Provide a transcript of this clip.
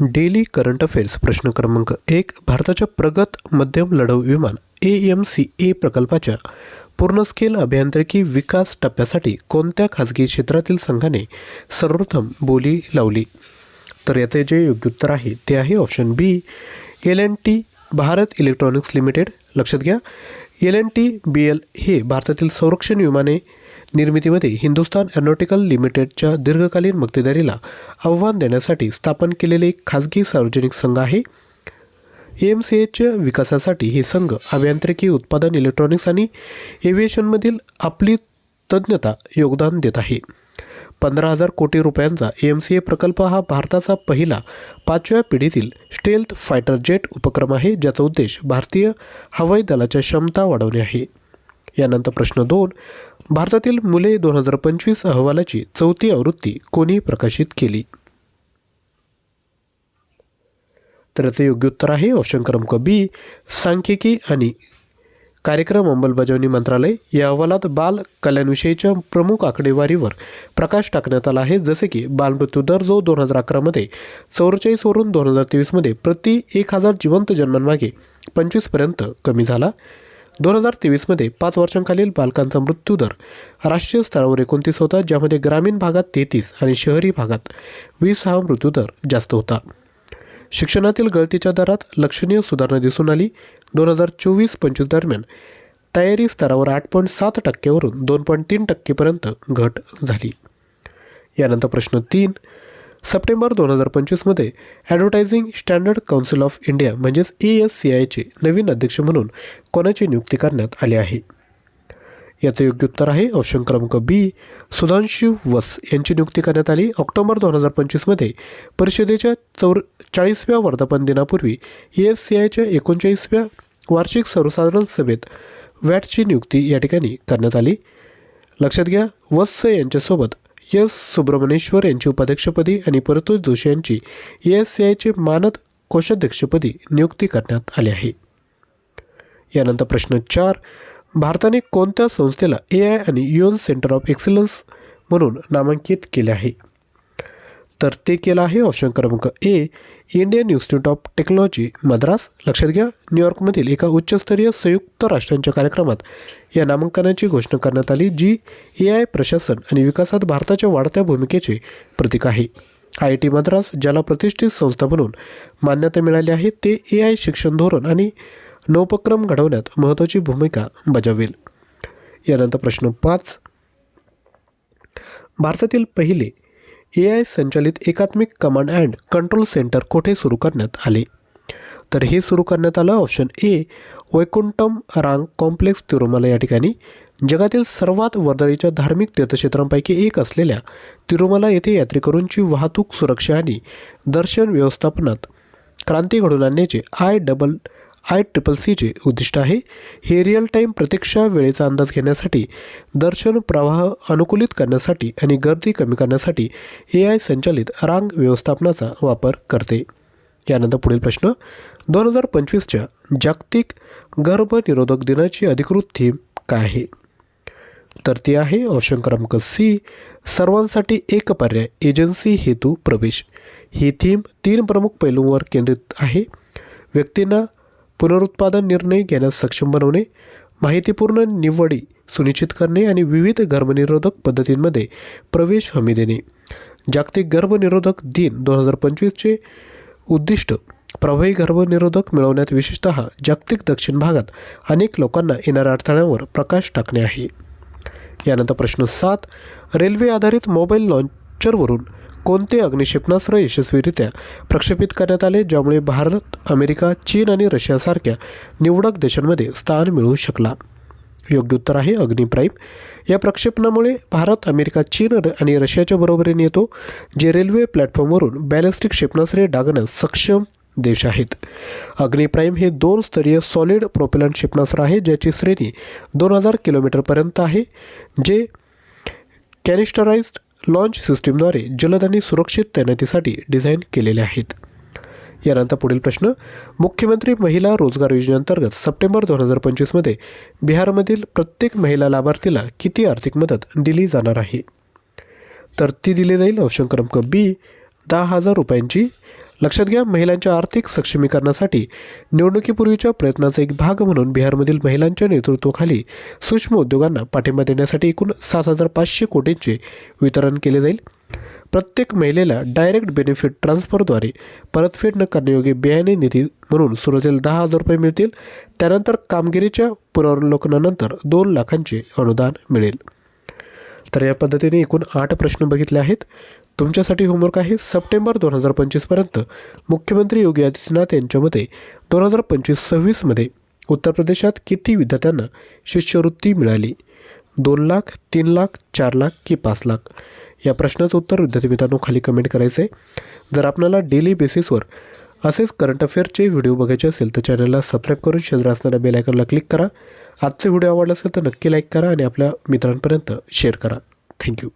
Daily current affairs प्रश्न क्रमांक एक भारताच्या प्रगत मध्यम लढाऊ विमान ए एम सी ए प्रकल्पाच्या पूर्णस्केल अभियांत्रिकी विकास टप्प्यासाठी कोणत्या खाजगी क्षेत्रातील संघाने सर्वप्रथम बोली लावली? तर याचे जे योग्य उत्तर आहे ते आहे option B L N T Bharat electronics limited लक्षात घ्या L N T B L हे भारतातील संरक्षण विमाने निर्मितीमध्ये हिंदुस्तान एरोनॉटिकल लिमिटेडच्या दीर्घकालीन मक्तेदारीला आव्हान देण्यासाठी स्थापन केलेले एक खाजगी सार्वजनिक संघ आहे. एम सी एच्या विकासासाठी हे संघ अभियांत्रिकी उत्पादन इलेक्ट्रॉनिक्स आणि एव्हिएशनमधील आपली तज्ज्ञता योगदान देत आहे. पंधरा हजार कोटी रुपयांचा एम सी ए प्रकल्प हा भारताचा पहिला पाचव्या पिढीतील स्टेल्थ फायटर जेट उपक्रम आहे ज्याचा उद्देश भारतीय हवाई दलाच्या क्षमता वाढवणे आहे. यानंतर प्रश्न दोन भारतातील मुले दोन हजार पंचवीस अहवालाची चौथी आवृत्ती कोणी प्रकाशित केली? तर याचं योग्य उत्तर आहे ऑप्शन क्रमांक बी सांख्यिकी आणि कार्यक्रम अंमलबजावणी मंत्रालय. या अहवालात बाल कल्याणविषयीच्या प्रमुख आकडेवारीवर प्रकाश टाकण्यात आला आहे. जसे की बालमृत्यू दर जो दोन हजार अकरामध्ये चौवेचाळीसवरून दोन हजार तेवीसमध्ये प्रति एक हजार जिवंत जन्मांमागे पंचवीसपर्यंत कमी झाला. दोन हजार तेवीसमध्ये पाच वर्षांखालील बालकांचा मृत्यूदर राष्ट्रीय स्तरावर एकोणतीस होता ज्यामध्ये ग्रामीण भागात तेहतीस आणि शहरी भागात वीस हा मृत्यूदर जास्त होता. शिक्षणातील गळतीच्या दरात लक्षणीय सुधारणा दिसून आली. दोन हजार चोवीस पंचवीस दरम्यान तयारी स्तरावर आठ पॉईंट सात टक्क्यावरून दोन पॉईंट तीन टक्केपर्यंत घट झाली. यानंतर प्रश्न तीन सप्टेंबर दोन हजार पंचवीसमध्ये advertising standard council of India म्हणजेच ए एस सी आयचे नवीन अध्यक्ष म्हणून कोणाची नियुक्ती करण्यात आली आहे? याचं योग्य उत्तर आहे ऑप्शन क्रमांक बी सुधांशु वस यांची नियुक्ती करण्यात आली. ऑक्टोबर दोन हजार पंचवीसमध्ये परिषदेच्या चौर चाळीसव्या वर्धापन दिनापूर्वी ए एस सी आयच्या एकोणचाळीसव्या वार्षिक सर्वसाधारण सभेत वॅटची नियुक्ती या ठिकाणी करण्यात आली. लक्षात घ्या वत्स यांच्यासोबत एस. सुब्रमण्येश्वर यांची उपाध्यक्षपदी आणि परतोष जोशी यांची ए एस सी आयचे मानद कोषाध्यक्षपदी नियुक्ती करण्यात आली आहे. यानंतर प्रश्न चार भारताने कोणत्या संस्थेला ए आय आणि युएन सेंटर ऑफ एक्सलन्स म्हणून नामांकित केले आहे? तर ते केलं आहे ऑप्शन क्रमांक A Indian institute of technology Madras. लक्षात घ्या न्यूयॉर्कमधील एका उच्चस्तरीय संयुक्त राष्ट्रांच्या कार्यक्रमात या नामांकनाची घोषणा करण्यात आली जी ए आय प्रशासन आणि विकासात भारताच्या वाढत्या भूमिकेचे प्रतीक आहे. आय आय टी मद्रास ज्याला प्रतिष्ठित संस्था म्हणून मान्यता मिळाली आहे ते ए आय शिक्षण धोरण आणि नवोपक्रम घडवण्यात महत्त्वाची भूमिका बजावेल. यानंतर प्रश्न पाच. भारतातील पहिले ए आय संचालित एकात्मिक कमांड अँड कंट्रोल सेंटर कोठे सुरू करण्यात आले? तर हे सुरू करण्यात आलं ऑप्शन ए वैकुंठम रांग कॉम्प्लेक्स तिरुमला या ठिकाणी. जगातील सर्वात वर्दळीच्या धार्मिक तीर्थक्षेत्रांपैकी एक असलेल्या तिरुमला येथे यात्रेकरूंची वाहतूक सुरक्षा आणि दर्शन व्यवस्थापनात क्रांती घडवून आणण्याचे आय डबल आय ट्रिपल सीचे उद्दिष्ट आहे. हे रिअल टाईम प्रतीक्षा वेळेचा अंदाज घेण्यासाठी दर्शन प्रवाह अनुकूलित करण्यासाठी आणि गर्दी कमी करण्यासाठी ए आय संचालित रांग व्यवस्थापनाचा वापर करते. यानंतर पुढील प्रश्न. दोन हजार पंचवीसच्या जागतिक गर्भनिरोधक दिनाची अधिकृत थीम काय आहे? तर ती आहे ऑप्शन क्रमांक सी सर्वांसाठी एक पर्याय एजन्सी हेतू प्रवेश. ही थीम तीन प्रमुख पैलूंवर केंद्रित आहे. व्यक्तींना पुनरुत्पादन निर्णय घेण्यास सक्षम बनवणे माहितीपूर्ण निवडी सुनिश्चित करणे आणि विविध गर्भनिरोधक पद्धतींमध्ये प्रवेश हमी देणे. जागतिक गर्भनिरोधक दिन दोन हजार पंचवीसचे उद्दिष्ट प्रभावी गर्भनिरोधक मिळवण्यात विशेषतः जागतिक दक्षिण भागात अनेक लोकांना येणाऱ्या अडथळ्यांवर प्रकाश टाकणे आहे. यानंतर प्रश्न सात रेल्वे आधारित मोबाईल लॉन्चरवरून कोणते अग्निशेपणास्त्र यशस्वीरित्या प्रक्षेपित करण्यात आले ज्यामुळे भारत अमेरिका चीन आणि रशियासारख्या निवडक देशांमध्ये स्थान मिळू शकला? योग्य उत्तर आहे अग्निप्राईम या प्रक्षेपणामुळे भारत अमेरिका चीन र- आणि रशियाच्या बरोबरीने येतो जे रेल्वे प्लॅटफॉर्मवरून बॅलिस्टिक क्षेपणास्त्रे डागण्यास सक्षम देश आहेत. अग्निप्राईम हे दोन स्तरीय सॉलिड प्रोपेलंट क्षेपणास्त्र आहे ज्याची श्रेणी दोन हजार किलोमीटरपर्यंत आहे जे कॅनिस्टराइज्ड लॉन्च सिस्टीमद्वारे जलद आणि सुरक्षित तैनातीसाठी डिझाईन केलेले आहेत. यानंतर पुढील प्रश्न मुख्यमंत्री महिला रोजगार योजनेअंतर्गत सप्टेंबर दोन हजार पंचवीसमध्ये बिहारमधील प्रत्येक महिला लाभार्थीला किती आर्थिक मदत दिली जाणार आहे? तर ती दिली जाईल ऑप्शन क्रमांक बी दहा हजार रुपयांची लक्षात घ्या महिलांच्या आर्थिक सक्षमीकरणासाठी निवडणुकीपूर्वीच्या प्रयत्नाचा एक भाग म्हणून बिहारमधील महिलांच्या नेतृत्वाखाली सूक्ष्म उद्योगांना पाठिंबा देण्यासाठी एकूण सात हजार पाचशे कोटींचे वितरण केले जाईल. प्रत्येक महिलेला डायरेक्ट बेनिफिट ट्रान्सफरद्वारे परतफेड न करण्यायोग्य बियाणे निधी म्हणून सुरुवातीला दहा हजार रुपये मिळतील. त्यानंतर कामगिरीच्या पुनरावलोकनानंतर दोन लाखांचे अनुदान मिळेल. तर या पद्धतीने एकूण आठ प्रश्न बघितले आहेत. तुमच्यासाठी होमवर्क आहे सप्टेंबर दोन हजार पंचवीसपर्यंत मुख्यमंत्री योगी आदित्यनाथ यांच्या मते दोन हजार पंचवीस सव्वीसमध्ये उत्तर प्रदेशात किती विद्यार्थ्यांना शिष्यवृत्ती मिळाली? दोन लाख तीन लाख चार लाख की पाच लाख? या प्रश्नाचं उत्तर विद्यार्थी मित्रांनो खाली कमेंट करायचं आहे जर आपल्याला डेली बेसिसवर असेच करंट अफेअरचे व्हिडिओ बघायचे असेल तर चॅनलला सबस्क्राईब करून शेजार असणाऱ्या बेल आयकॉनला क्लिक करा. आजचे व्हिडिओ आवडला असेल तर नक्की लाईक करा आणि आपल्या मित्रांपर्यंत शेअर करा. थँक्यू